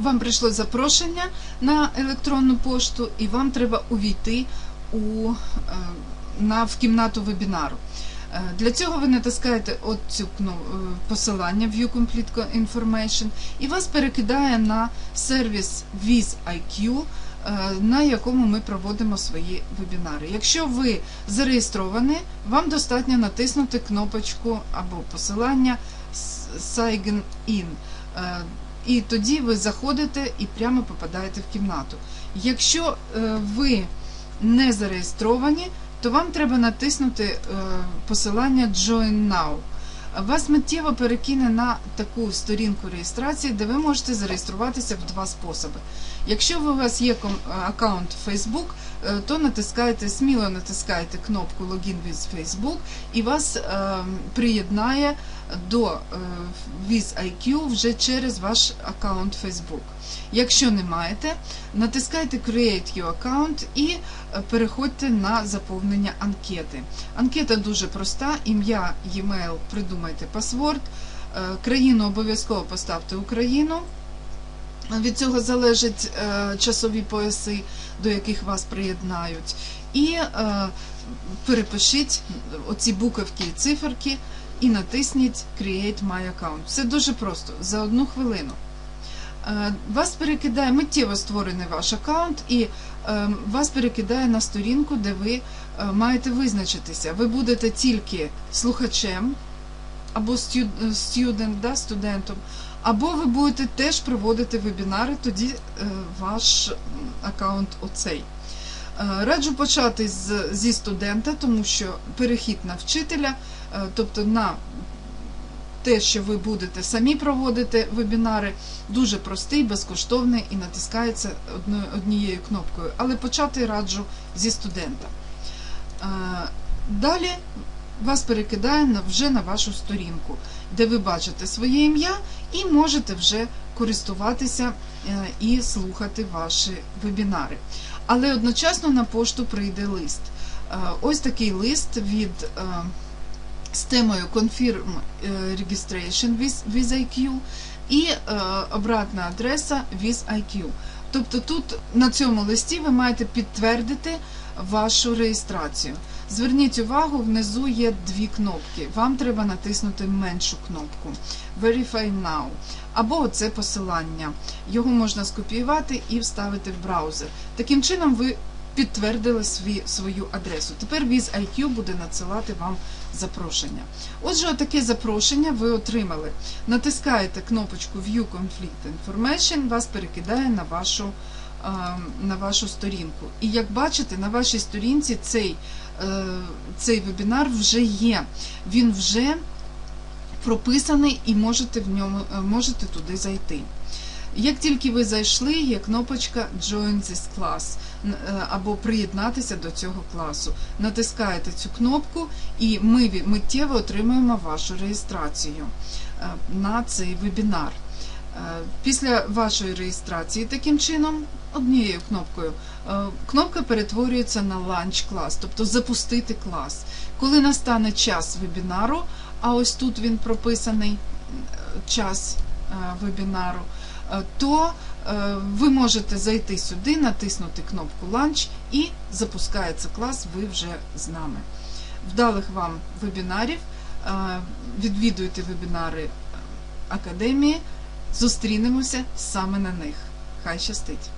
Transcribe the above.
вам прийшло запрошення на електронну пошту, і вам треба увійти у, е, на, в кімнату вебінару. Е, Для цього ви натискаєте от цю е, посилання View Complete Information і вас перекидає на сервіс WizIQ, е, на якому ми проводимо свої вебінари. Якщо ви зареєстровані, вам достатньо натиснути кнопочку або посилання Sign In. І тоді ви заходите і прямо попадаєте в кімнату. Якщо е, ви не зареєстровані, то вам треба натиснути е, посилання Join Now. Вас миттєво перекине на таку сторінку реєстрації, де ви можете зареєструватися в два способи. Якщо у вас є ком- аккаунт Facebook, е, то натискаєте, сміло натискаєте кнопку Login with Facebook і вас е, приєднає до е, WizIQ вже через ваш аккаунт Facebook. Якщо не маєте, натискайте Create Your Account і е, переходьте на заповнення анкети. Анкета дуже проста: ім'я, e-mail, придумайте пасворд, е, країну обов'язково поставте Україну. Від цього залежать е, часові пояси, до яких вас приєднають. І перепишіть оці буковки і циферки і натисніть Create My Account. Все дуже просто, за одну хвилину. Е, Вас перекидає миттєво створений ваш аккаунт, і е, вас перекидає на сторінку, де ви е, маєте визначитися. Ви будете тільки слухачем або студент, да, студентом, або ви будете теж проводити вебінари, тоді е, ваш аккаунт оцей. Е, Раджу почати з, зі студента, тому що перехід на вчителя, е, тобто на те, що ви будете самі проводити вебінари, дуже простий, безкоштовний і натискається однією кнопкою. Але почати раджу зі студента. Е, Далі вас перекидає вже на вашу сторінку, де ви бачите своє ім'я і можете вже користуватися е, і слухати ваші вебінари. Але одночасно на пошту прийде лист. Е, Ось такий лист від з темою Confirm е, Registration with, IQ і е, обратна адреса with IQ. Тобто тут на цьому листі ви маєте підтвердити вашу реєстрацію. Зверніть увагу, внизу є дві кнопки. Вам треба натиснути меншу кнопку Verify Now або оце посилання. Його можна скопіювати і вставити в браузер. Таким чином ви підтвердили свій, свою адресу. Тепер WizIQ буде надсилати вам запрошення. Отже, отаке запрошення ви отримали. Натискаєте кнопочку View Conflict Information, вас перекидає на вашу, е, на вашу сторінку. І як бачите, на вашій сторінці цей, е, цей вебінар вже є. Він вже прописаний і можете, в ньому, е, можете туди зайти. Як тільки ви зайшли, є кнопочка Join this class е, або приєднатися до цього класу. Натискаєте цю кнопку, і ми миттєво отримуємо вашу реєстрацію е, на цей вебінар. Е, Після вашої реєстрації таким чином, однією кнопкою, кнопка перетворюється на ланч клас, тобто запустити клас. Коли настане час вебінару, а ось тут він прописаний час вебінару, то е, ви можете зайти сюди, натиснути кнопку Ланч і запускається клас, ви вже з нами. Вдалих вам вебінарів, е, відвідуйте вебінари е, академії, зустрінемося саме на них. Хай щастить!